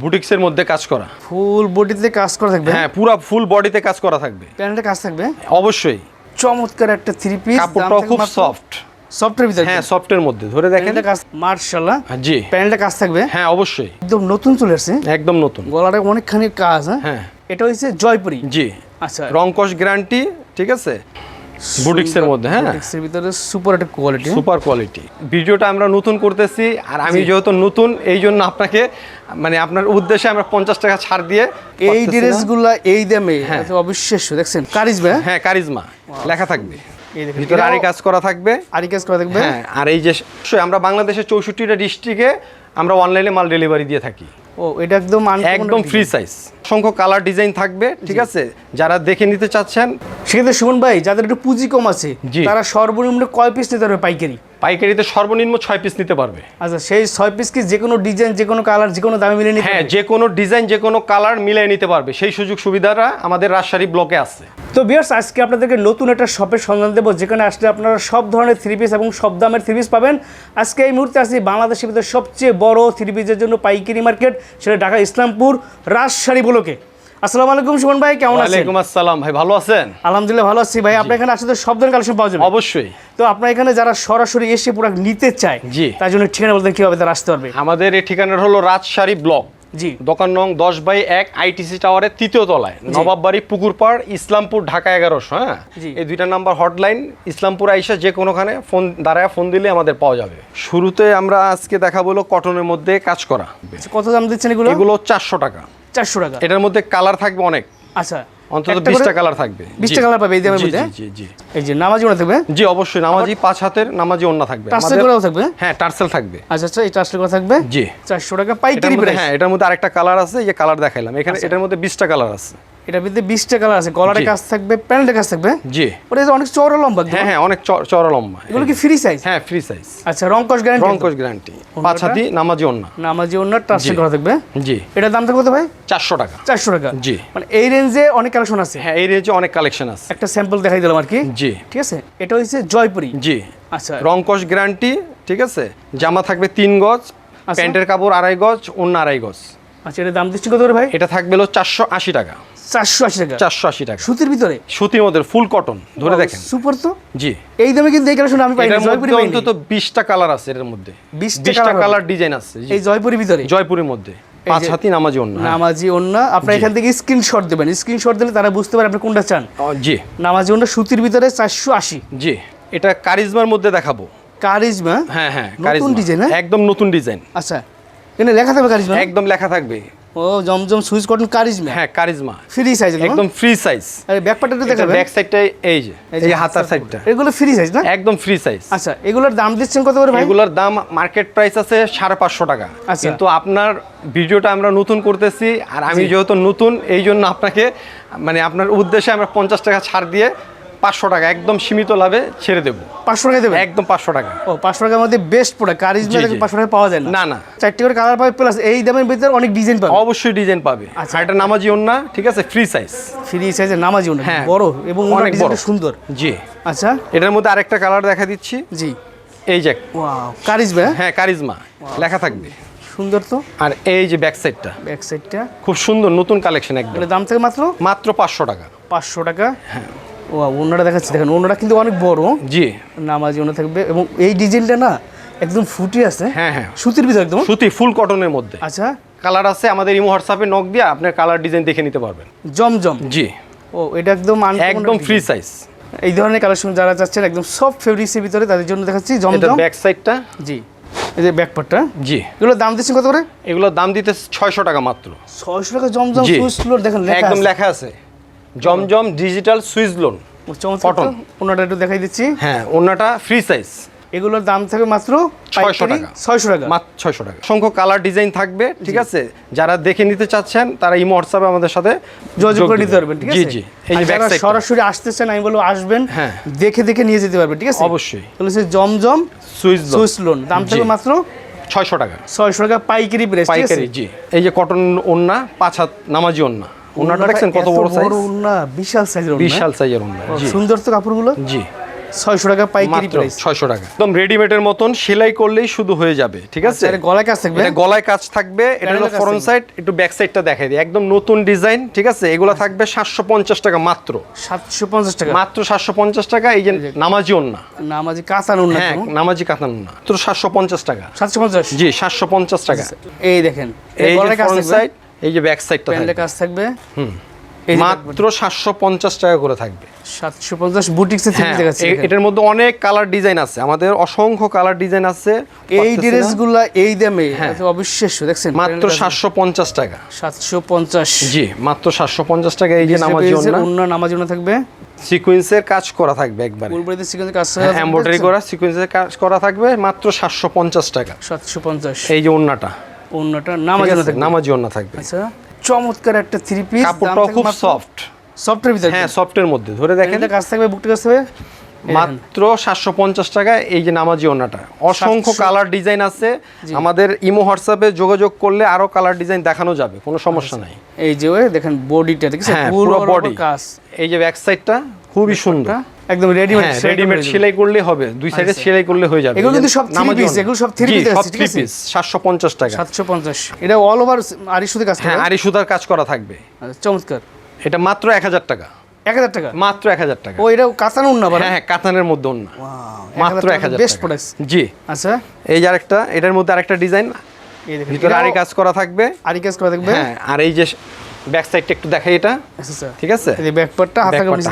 বুটিক্সের মধ্যে কাজ করা। ফুল বডিতে কাজ করা থাকবে? হ্যাঁ পুরো ফুল বডিতে কাজ করা থাকবে। প্যান্টে কাজ থাকবে? অবশ্যই। চমৎকার একটা থ্রি পিস কাপড়টাও খুব সফট সফটের ভিতরে? হ্যাঁ সফটের মধ্যে। ধরে দেখেন। মার্শাল্লাহ। জি। প্যান্টে কাজ থাকবে? হ্যাঁ অবশ্যই। একদম নতুন চলে আসছে। একদম নতুন। গলাটা অনেকখানি কাজ হ্যাঁ? হ্যাঁ। এটা হচ্ছে জয়পুরি? জি। আচ্ছা। রংকশ গ্যারান্টি ঠিক আছে? বুটিক্সের মধ্যে হ্যাঁ। বুটিক্সের ভিতরে সুপার একটা কোয়ালিটি সুপার কোয়ালিটি ভিডিওটা আমরা নতুন করতেছি আর আমি যেহেতু নতুন এই জন্য আপনাকে মানে আপনার উদ্দেশ্যে আমরা পঞ্চাশ টাকা ছাড় দিয়ে এই। ড্রেসগুলা এই দামে হ্যাঁ। অবিশ্বাস্য দেখছেন? কারিজমা হ্যাঁ? কারিজমা লেখা থাকবে। ভিতরে আরি কাজ করা থাকবে। আরি কাজ করা থাকবে। হ্যাঁ আর এই যে আমরা বাংলাদেশের চৌষট্টিটা ডিস্ট্রিক্টে আমরা অনলাইনে মাল ডেলিভারি দিয়ে থাকি। ও এটা একদম একদম ফ্রি সাইজ অসংখ্য কালার ডিজাইন থাকবে ঠিক আছে? যারা দেখে নিতে চাচ্ছেন সেক্ষেত্রে সুমন ভাই যাদের একটু পুঁজি কম আছে। তারা সর্বনিম্ন কয় পিস নিতে পারবে পাইকারি? পাইকারিতে সর্বনিম্ন ছয় পিস নিতে পারবে। আচ্ছা সেই ছয় পিস কি যে কোনো ডিজাইন যে কোনো কালার যে কোনো দামে মিলিয়ে নিতে হ্যাঁ? যে কোনো ডিজাইন যে কোনো কালার মিলিয়ে নিতে পারবে। সেই সুযোগ সুবিধাটা আমাদের রাজশাহী ব্লকে আছে। তো বিয়ার্স আজকে আপনাদেরকে নতুন একটা শপের সন্ধান দেবো যেখানে আসলে আপনারা সব ধরনের থ্রি পিস এবং সব দামের থ্রি পিস পাবেন। আজকে এই মুহূর্তে আছি বাংলাদেশের ভিতরে সবচেয়ে বড় থ্রি পিসের জন্য পাইকারি মার্কেট সেটা ঢাকা ইসলামপুর রাজশাহী ব্লকে। আসসালামু আলাইকুম সুমন ভাই কেমন আছেন? ওয়ালাইকুম আসসালাম ভাই ভালো আছেন? আলহামদুলিল্লাহ ভালো আছি ভাই। আপনার এখানে আসলে সব ধরনের কালেকশন পাওয়া যাবে? অবশ্যই। তো আপনার এখানে যারা সরাসরি এসে প্রোডাক্ট নিতে চায় জি। তার জন্য ঠিকানা বলতেন কীভাবে তারা আসতে পারবে? আমাদের এই ঠিকানাটা হলো রাজশাহী ব্লক। জি। দোকান নং দশ বাই এক আইটিসি টাওয়ারের তৃতীয় তলায় নবাববাড়ি পুকুরপাড় ইসলামপুর ঢাকা এগারোশো হ্যাঁ। এই দুইটা নাম্বার হটলাইন ইসলামপুর আইসা যে কোনোখানে ফোন দাঁড়ায় ফোন দিলে আমাদের পাওয়া যাবে। শুরুতে আমরা আজকে দেখা বলো কটনের মধ্যে কাজ করা। কত দাম দিচ্ছেন এগুলো? এগুলো চারশো টাকা। চারশো টাকা। এটার মধ্যে কালার থাকবে অনেক। আচ্ছা অন্তত একটা বিশটা করে- কালার থাকবে। 20 টা কালার পাবে এই দামের মধ্যে? জি জি এই যে নামাজি ওনা থাকবে? জি অবশ্যই নামাজি পাঁচ হাতের নামাজি অন্য থাকবে। টার্সেল করাও থাকবে? হ্যাঁ টার্সেল থাকবে। আচ্ছা আচ্ছা এই টার্সেল করা থাকবে? জি। চারশো টাকা পাইকারি প্রাইস হ্যাঁ এটার মধ্যে আরেকটা কালার আছে এই যে কালার দেখাইলাম। এখানে আচ্ছা। এটার মধ্যে বিশটা কালার আছে। এটার ভিতরে বিশটা কালার আছে। জি। কাজ থাকবে প্যান্টের কাজ থাকবে। জি। ওটা অনেক চওড়া লম্বা হ্যাঁ হ্যাঁ অনেক চওড়া লম্বা। এগুলো কি ফ্রি সাইজ হ্যাঁ ফ্রি সাইজ আচ্ছা রংকশ গ্যারান্টি রংকশ গ্যারান্টি পাঁচ হাতি নামাজি অন্য নামাজি ওনার টার্সেল করা থাকবে? জি। এটার দাম থাকবে কত ভাই? চারশো টাকা। চারশো টাকা। জি। মানে এই রেঞ্জে অনেক কালেকশন আছে। হ্যাঁ এই রেঞ্জে অনেক কালেকশন আছে। একটা স্যাম্পল দেখাই দিলাম আর কি। জি। ঠিক আছে? এটা হচ্ছে জয়পুরি। জি। আচ্ছা। রংকশ গ্যারান্টি ঠিক আছে? জামা থাকবে তিন গজ আচ্ছা। প্যান্টের কাপড় আড়াই গজ অন্য আড়াই গজ। আচ্ছা এটার দাম দিচ্ছি কত করে ভাই? এটা থাকবে হলো চারশো আশি টাকা। চারশো আশি টাকা? চারশো আশি টাকা। সুতির ভিতরে? সুতির মধ্যে ফুল কটন ধরে দেখেন। সুপার তো? জি। এই দামে কিন্তু এই কালেকশন আমি পাই জয়পুরি অন্তত বিশটা কালার আছে এর মধ্যে। বিশটা কালার ডিজাইন আছে এই জয়পুরি ভিতরে? জয়পুরের মধ্যে। পাঁচ হাতি নামাজি অন্য হ্যাঁ। নামাজি অন্য। আপনার এখান থেকে স্ক্রিনশট দেবেন। স্ক্রিনশট দিলে তারা বুঝতে পারে আপনি কোনটা চান। জি। নামাজি অন্য সুতির ভিতরে চারশো আশি। জি। এটা কারিজমার মধ্যে দেখাবো। কারিজমা? হ্যাঁ হ্যাঁ নতুন ডিজাইন, হ্যাঁ? একদম নতুন ডিজাইন আচ্ছা। এখানে লেখা থাকবে কারিজমা একদম লেখা থাকবে। ও জমজম সুইচ কটন কারিজমা হ্যাঁ কারিজমা ফ্রি সাইজ একদম ফ্রি সাইজ আরে ব্যাক পার্টটা দেখাবে ব্যাক সাইডটা এই যে এই হাতার সাইডটা এগুলো ফ্রি সাইজ না? একদম ফ্রি সাইজ আচ্ছা এগুলোর দাম দিচ্ছেন কত করে ভাই? এগুলোর দাম মার্কেট প্রাইস আছে সাড়ে পাঁচশো টাকা। আচ্ছা। কিন্তু আপনার ভিডিওটা আমরা নতুন করতেছি আর আমি যেহেতু নতুন এই জন্য আপনাকে মানে আপনার উদ্দেশ্যে আমরা পঞ্চাশ টাকা ছাড় দিয়ে পাঁচশো টাকা একদম সীমিত লাভে ছেড়ে দেবো। পাঁচশো টাকা দেবেন? একদম পাঁচশো টাকা। ও পাঁচশো টাকার মধ্যে বেস্ট প্রোডাক্ট কারিজমা। পাঁচশো টাকা পাওয়া যায় না? না চারটি করে কালার পাবে প্লাস এই দামের ভিতরে অনেক ডিজাইন পাবে। অবশ্যই ডিজাইন পাবে। আচ্ছা। এটা নামাজি না ঠিক আছে? ফ্রি সাইজ ফ্রি সাইজের নামাজি অনেক হ্যাঁ। বড় এবং অনেক বড়। সুন্দর। জি। আচ্ছা। এটার মধ্যে আরেকটা কালার দেখা দিচ্ছি। জি। এই যে কারিজমা হ্যাঁ? কারিজমা লেখা থাকবে। সুন্দর তো? আর এই যে ব্যাক সাইডটা ব্যাক সাইডটা খুব সুন্দর নতুন কালেকশন একদম। দাম থেকে মাত্র? মাত্র পাঁচশো টাকা। পাঁচশো টাকা। ও অন্যটা দেখাচ্ছি দেখেন অন্যটা কিন্তু অনেক বড়। জি। নামাজি অন্য থাকবে এবং এই ডিজাইনটা না একদম ফুটি আছে। হ্যাঁ হ্যাঁ। সুতির ভিতরে একদম? সুতি ফুল কটনের মধ্যে। আচ্ছা। কালার আছে আমাদের ইমো হোয়াটসঅ্যাপে নক দিয়ে আপনার কালার ডিজাইন দেখে নিতে পারবেন। জমজম। জি। ও এটা একদম একদম ফ্রি সাইজ এই ধরনের কালেকশন যারা চাচ্ছেন একদম সব ফেব্রিক্সের ভিতরে তাদের জন্য দেখাচ্ছি জমজম। ব্যাক সাইডটা জি। এই যে ব্যাকপারটা জি। এগুলোর দাম দিচ্ছেন কত করে? এগুলোর দাম দিতে ছয়শো টাকা মাত্র। ছয়শো টাকা জমজম ফ্লোর দেখেন লেখা একদম লেখা আছে। জমজম ডিজিটাল সুইচ লোন তো। ওনাটা একটু দেখাই দিচ্ছি। হ্যাঁ ওনাটা ফ্রি সাইজ এগুলোর দাম থাকবে মাত্র 600 টাকা। ছয়শো টাকা। মাত্র ছয়শো টাকা। অসংখ্য কালার ডিজাইন থাকবে ঠিক আছে? যারা দেখে নিতে চাচ্ছেন তারা ইমো হোয়াটসঅ্যাপে আমাদের সাথে যোগাযোগ করে নিতে পারবেন ঠিক আছে? জি। সাইড সরাসরি আসতেছেন আমি বলব আসবেন হ্যাঁ। দেখে দেখে নিয়ে যেতে পারবেন ঠিক আছে? অবশ্যই। তাহলে হচ্ছে জমজম সুইচ সুইচ লোন দাম থাকবে মাত্র ছয়শো টাকা। ছয়শো টাকা পাইকারি প্রাইস পাইকারি জি। এই যে কটন ওন্না পাঁচ হাত নামাজি ওন্না ওন্নাটা দেখছেন কত বড় সাইজ ওন্না বিশাল সাইজের ওন্না বিশাল সাইজের ওন্না জি। সুন্দর তো কাপড়গুলো? জি। ছয়শো টাকা পাইকারি প্রাইস ছয়শো টাকা। একদম রেডিমেডের মতন সেলাই করলেই শুধু হয়ে যাবে ঠিক আছে? আচ্ছা গলায় কাজ থাকবে? এটা গলায় কাজ থাকবে এটা হলো ফ্রন্ট সাইড একটু ব্যাক সাইডটা দেখাই দিই। একদম নতুন ডিজাইন ঠিক আছে? এগুলো থাকবে সাতশো পঞ্চাশ টাকা মাত্র। সাতশো পঞ্চাশ টাকা? মাত্র সাতশো পঞ্চাশ টাকা এই যে নামাজি ওন্না নামাজি কাঁচা নুন না হ্যাঁ নামাজি কাতান না মাত্র সাতশো পঞ্চাশ টাকা। সাতশো পঞ্চাশ? জি সাতশো পঞ্চাশ টাকা। এই দেখেন। এই গলায় কাজ ফ্রন্ট থাকবে? সাইড এই যে ব্যাক সাইডটা প্যানেলে কাজ থাকবে। যে মাত্র সাতশো পঞ্চাশ টাকা করে থাকবে। সাতশো পঞ্চাশ বুটিক্সে থ্রি হ্যাঁ দেখাচ্ছি এটার মধ্যে অনেক কালার ডিজাইন আছে। আমাদের অসংখ্য কালার ডিজাইন আছে। এই। ড্রেসগুলা এই দামে হ্যাঁ। এত অবিশ্বাস্য। দেখছেন মাত্র সাতশো পঞ্চাশ টাকা। সাতশো পঞ্চাশ। জি মাত্র সাতশো পঞ্চাশ টাকা এই যে নামাজি ওন্না অন্য নামাজি ওনা থাকবে। সিকুয়েন্সের কাজ করা থাকবে একবারে। ফুলবাড়িতে সিকোয়েন্সে কাজ করা এমব্রয়ডারি করা সিকুয়েন্সের কাজ করা থাকবে মাত্র সাতশো পঞ্চাশ টাকা। সাতশো পঞ্চাশ। এই যে ওন্নাটা নামাজি থাকবে। নামাজি ওন্না থাকবে। আচ্ছা চমৎকার একটা থ্রি পিস কাপড়টাও খুব সফট সফটের ভিতরে হ্যাঁ সফটের মধ্যে। ধরে দেখেন। কাজ থাকবে বুকটা কাজ থাকবে। মাত্র সাতশো পঞ্চাশ টাকা এই যে নামাজি ওনাটা অসংখ্য কালার ডিজাইন আছে। আমাদের ইমো হোয়াটসঅ্যাপে যোগাযোগ করলে আরও কালার ডিজাইন দেখানো যাবে কোনো সমস্যা নাই। এই যে দেখেন বডিটা দেখছেন হ্যাঁ পুরো বড় এই যে ব্যাক সাইডটা খুবই সুন্দর। একদম রেডিমেড হ্যাঁ রেডিমেড সেলাই করলে হবে দুই সাইডে সেলাই করলে হয়ে যাবে। এগুলো কিন্তু সব piece, ওড়না। এগুলো সব piece সব আছে, ঠিক আছে? পিস সাতশো পঞ্চাশ টাকা। সাতশো পঞ্চাশ। এটা অল ওভার আড়িশোতে কাজ হ্যাঁ আরি সুতার কাজ করা থাকবে। আচ্ছা, চমৎকার। এটা মাত্র এক হাজার টাকা। এক হাজার টাকা? মাত্র এক হাজার টাকা। ও এটা কাঁচা নুন না আবার হ্যাঁ হ্যাঁ কাতানের মধ্যে ওন্না মাত্র এক হাজার বেস্ট টাকা। জি। আচ্ছা। এই যে আরেকটা এটার মধ্যে আরেকটা ডিজাইন ভিতরে আরি কাজ করা থাকবে। আরি কাজ করা থাকবে। হ্যাঁ আর এই যে ব্যাক সাইডটা একটু দেখাই এটা। আচ্ছা আচ্ছা। ঠিক আছে? এই ব্যাক পার্টটা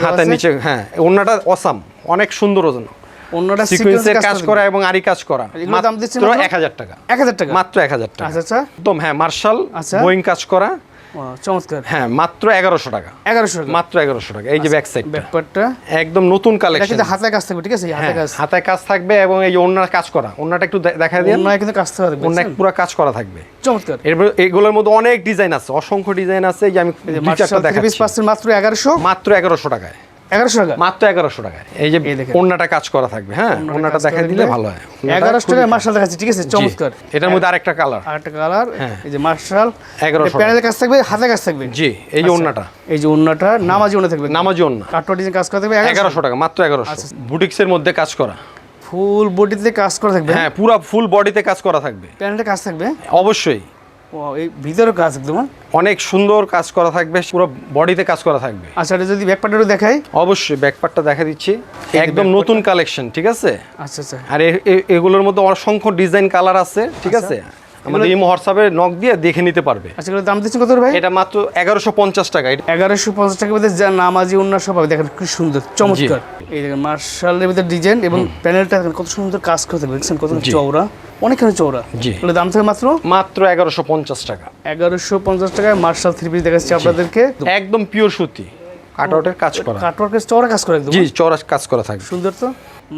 হাতের নিচে হ্যাঁ ওন্নাটা অসাম অনেক সুন্দর ওজন। অন্যটা সিকোয়েন্সের কাজ করা এবং আরি কাজ করা। মাত্র মাত্র? এক হাজার টাকা। এক হাজার টাকা? মাত্র এক হাজার টাকা। আচ্ছা আচ্ছা। একদম হ্যাঁ মার্শাল আচ্ছা। বোয়িং কাজ করা। চমৎকার। হ্যাঁ মাত্র এগারোশো টাকা। এগারোশো মাত্র এগারোশো টাকা এই যে ব্যাক সাইড ব্যাক একদম নতুন এটা কালেকশন হাতে কাজ থাকবে ঠিক আছে? হাতে হ্যাঁ কাজ। থাকবে এবং এই কাজ করা একটু দে- দেখা দিয়ে অন্য কিন্তু কাজ থাকবে পুরো কাজ করা থাকবে। চমৎকার। এরপর এগুলোর মধ্যে অনেক ডিজাইন আছে অসংখ্য ডিজাইন আছে। যে আমি এই যে দুই চারটা দেখাচ্ছি। মাত্র এগারোশো। মাত্র এগারোশো টাকায়। এগারোশো টাকা? মাত্র এগারোশো টাকায় এই যে কাজ করা থাকবে হ্যাঁ? দেখা দিলে ভালো হয়। এগারোশো খুবই- মার্শাল দেখাচ্ছি ঠিক আছে? চমৎকার। এটার মধ্যে আরেকটা কালার। কালার। হ্যাঁ। এই যে মার্শাল। 1100 প্যানেলের কাজ থাকবে হাতে কাজ থাকবে? জি এই যে অন্যটা এই যে নামাজি থাকবে। নামাজি ডিজাইন কাজ করা থাকবে এগারোশো। টাকা মাত্র এগারোশো। আচ্ছা। বুটিক্সের মধ্যে কাজ করা। ফুল বডিতে কাজ করা থাকবে? হ্যাঁ পুরো ফুল বডিতে কাজ করা থাকবে। প্যানেলে কাজ থাকবে? অবশ্যই। এই ভিতরে কাজ একদম হ্যাঁ? অনেক সুন্দর কাজ করা থাকবে পুরো বডিতে কাজ করা থাকবে। আচ্ছা এটা যদি দেখাই? অবশ্যই ব্যাকপার্টটা দেখা দিচ্ছি। একদম নতুন কালেকশন ঠিক আছে? আচ্ছা আচ্ছা। আর এগুলোর মধ্যে অসংখ্য ডিজাইন কালার আছে ঠিক আছে? আমাদের ইমো হোয়াটসঅ্যাপে নক দিয়ে দেখে নিতে পারবে। আচ্ছা দাম দিচ্ছেন কত ভাই? এটা মাত্র এগারোশো পঞ্চাশ টাকা। এটা এগারোশো পঞ্চাশ টাকার মধ্যে যা নামাজি অন্য সব দেখেন কি সুন্দর চমৎকার। এই দেখেন মার্শালের ভিতরে ডিজাইন এবং প্যানেলটা দেখেন কত সুন্দর কাজ করে থাকবে দেখছেন কত। চওড়া। অনেকখানি চওড়া। জি। এগুলোর দাম থাকে মাত্র? মাত্র এগারোশো পঞ্চাশ টাকা। এগারোশো পঞ্চাশ টাকায় মার্শাল থ্রি পিস দেখাচ্ছি আপনাদেরকে। একদম পিওর সুতি। কাটআউটের কাজ করা। কাটওয়ার্কের চওড়া কাজ করে একদম জি চড়া কাজ করা থাকবে। সুন্দর তো?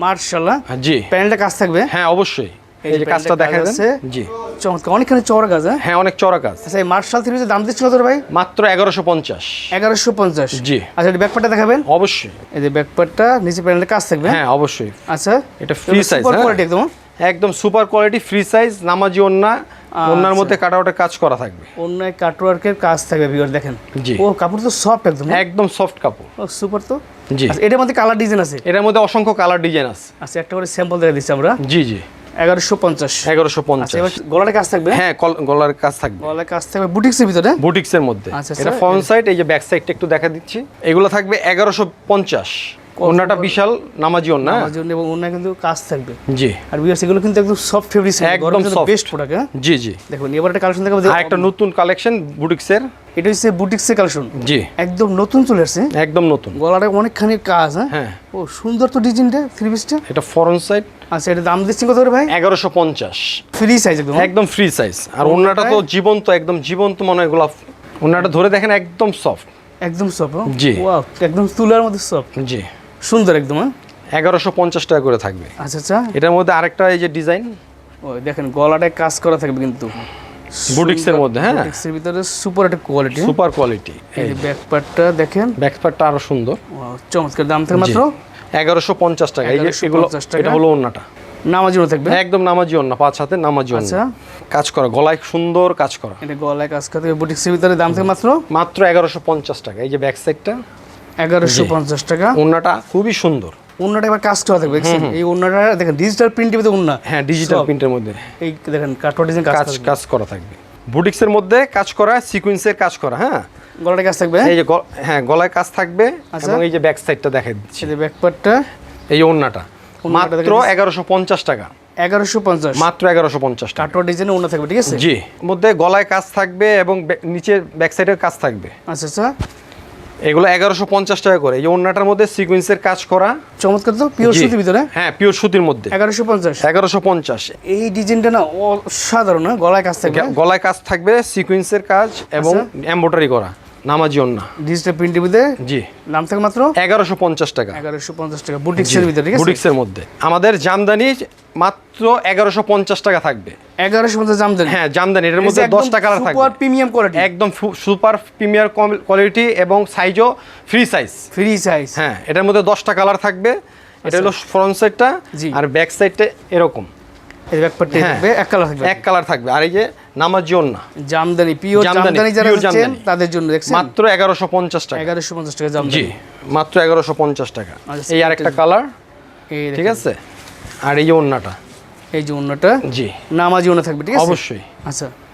মার্শাল হ্যাঁ? হ্যাঁ, জি। প্যানেলটা কাজ থাকবে? হ্যাঁ অবশ্যই। এই এই যে যে কাজটা দেখা কাজ জি। চমৎকার অনেকখানি চওড়া কাজ হ্যাঁ? হ্যাঁ অনেক চড়া কাজ। আচ্ছা এই মার্শাল থ্রি দাম দিচ্ছি কত ভাই? মাত্র এগারোশো পঞ্চাশ। এগারোশো পঞ্চাশ। জি। আচ্ছা এটা দেখাবেন? অবশ্যই। এই যে ব্যাকপার্টটা নিচে প্যানেলের কাজ থাকবে হ্যাঁ? অবশ্যই। আচ্ছা এটা ফ্রি সাইজ একদম। একদম সুপার কোয়ালিটি ফ্রি সাইজ নামাজি ওন্না। ওন্নার মধ্যে কাটআউটের কাজ করা থাকবে। এক কাটওয়ার্কের কাজ থাকবে ভিউয়ার দেখেন। জি। ও কাপড় তো সফট একদম একদম সফট কাপড়। সুপার তো? জি। এটার মধ্যে কালার ডিজাইন আছে? এটার মধ্যে অসংখ্য কালার ডিজাইন আছে। আচ্ছা একটা করে স্যাম্পল দেখা দিচ্ছি আমরা। জি জি। এগারোশো পঞ্চাশ। এগারোশো আচ্ছা পঞ্চাশ এবার গলার কাজ থাকবে? হ্যাঁ গলার কাজ থাকবে। গলার কাজ থাকবে বুটিক্সের ভিতরে? বুটিক্সের মধ্যে। আচ্ছা, এটা স্যার, ফ্রন্ট সাইড এই যে ব্যাক সাইডটা একটু দেখা দিচ্ছি। এগুলো থাকবে এগারোশো পঞ্চাশ। ওনাটা বিশাল নামাজি ওন্না আমার জন্য এবং অন্য কিন্তু কাজ থাকবে। জি। আর ভিউয়ার্স এগুলো কিন্তু একদম সফট ফেব্রিক একদম বেস্ট প্রোডাক্ট হ্যাঁ? জি জি। দেখুন এবার একটা কালেকশন দেখাবো আর একটা নতুন কালেকশন বুটিক্সের। এটা হচ্ছে বুটিক্সের কালেকশন জি। একদম নতুন চলে আসছে। একদম নতুন। গলাটা অনেকখানি কাজ হ্যাঁ? হ্যাঁ। ও সুন্দর তো ডিজাইনটা থ্রি পিসটা এটা ফ্রন্ট সাইড আচ্ছা এটা দাম দিচ্ছেন কত ভাই? এগারোশো পঞ্চাশ। ফ্রি সাইজ একদম একদম ফ্রি সাইজ আর ওনাটা তো জীবন্ত একদম জীবন্ত মনে হয় গোলাপ। ওনাটা ধরে দেখেন একদম সফট একদম সফট জি। একদম তুলার মধ্যে সফট জি। সুন্দর একদম হ্যাঁ? এগারোশো পঞ্চাশ টাকা করে থাকবে। আচ্ছা আচ্ছা। এটার মধ্যে আরেকটা এই যে ডিজাইন। ওই দেখেন গলাটায় কাজ করা থাকবে কিন্তু। বুটিক্সের মধ্যে হ্যাঁ? বুটিক্সের ভিতরে সুপার একটা কোয়ালিটি সুপার কোয়ালিটি এই ব্যাক দেখেন। আরও সুন্দর। চমৎকার দাম থাকে মাত্র? এগারোশো পঞ্চাশ টাকা। এই যে 1150 এগুলো টাকা। এটা হলো ওন্নাটা নামাজ থাকবে? একদম নামাজি ওন্না পাঁচ হাতে নামাজি ওন্না আচ্ছা। কাজ করা গলায় সুন্দর কাজ করা। এটা গলায় কাজ বুটিক্সের ভিতরে দাম থাকে মাত্র? মাত্র এগারোশো পঞ্চাশ টাকা। এই যে ব্যাক সাইডটা এগারোশো পঞ্চাশ টাকা। ওন্নাটা খুবই সুন্দর। এবার কাজ করা থাকবে এই দেখেন ডিজিটাল প্রিন্টের অন্য হ্যাঁ ডিজিটাল প্রিন্টের মধ্যে। এই দেখেন কাঠোয়া ডিজাইন কাজ কাজ করা থাকবে। বুটিক্সের মধ্যে কাজ করা সিকুয়েন্সের কাজ করা হ্যাঁ? গলাটা কাজ থাকবে? এই যে হ্যাঁ গলায় কাজ থাকবে আচ্ছা। এবং এই যে ব্যাক সাইডটা দেখাই দিচ্ছি। এই ওন্নাটা মাত্র এগারোশো পঞ্চাশ টাকা। এগারোশো পঞ্চাশ। মাত্র এগারোশো পঞ্চাশ ডিজাইনে থাকবে ঠিক আছে? জি। মধ্যে গলায় কাজ থাকবে এবং নিচে ব্যাক সাইডের কাজ থাকবে। আচ্ছা আচ্ছা। এগুলো এগারোশো পঞ্চাশ টাকা করে। এই অন্যটার মধ্যে সিকুয়েন্সের কাজ করা। চমৎকার তো পিওর। সুতির ভিতরে? হ্যাঁ পিওর সুতির মধ্যে। এগারোশো পঞ্চাশ। এগারোশো পঞ্চাশ। এই ডিজাইনটা না অসাধারণ গলায় কাজ থাকবে। গলায় কাজ থাকবে সিকুয়েন্সের কাজ এবং এমব্রয়ডারি এম্ব্রয়ডারি করা। নামাজি ওন্না ডিজিটাল প্রিন্টের ভিতরে জি। নাম থাকে মাত্র? এগারোশো পঞ্চাশ টাকা। এগারোশো পঞ্চাশ টাকা। বুটিক্সের ভিতরে ঠিক আছে? বুটিক্সের মধ্যে। আমাদের জামদানি মাত্র এগারোশো পঞ্চাশ টাকা থাকবে। এগারোশো পঞ্চাশ দাম দেন হ্যাঁ জামদানি। মধ্যে দশটা কালার থাকবে। প্রিমিয়াম কোয়ালিটি একদম সুপার প্রিমিয়ার কোয়ালিটি এবং সাইজও ফ্রি সাইজ ফ্রি সাইজ হ্যাঁ এটার মধ্যে দশটা কালার থাকবে। এটা হলো ফ্রন্ট সাইডটা। আর ব্যাক সাইডটা এরকম। এই ব্যাকপার্টটা হ্যাঁ। থাকবে এক কালার থাকবে। এক কালার থাকবে। আর এই যে নামাজি ওন্না জামদানি পিওর জামদানি, জামদানি যারা pure তাদের জন্য দেখছেন? মাত্র এগারোশো পঞ্চাশ টাকা। এগারোশো পঞ্চাশ টাকা জি মাত্র এগারোশো পঞ্চাশ টাকা। আচ্ছা, এই আরেকটা কালার ঠিক আছে? আর এই যে ওন্নাটা। এই যে অন্যটা জি। নামাজি অন্য থাকবে ঠিক আছে? অবশ্যই। আচ্ছা।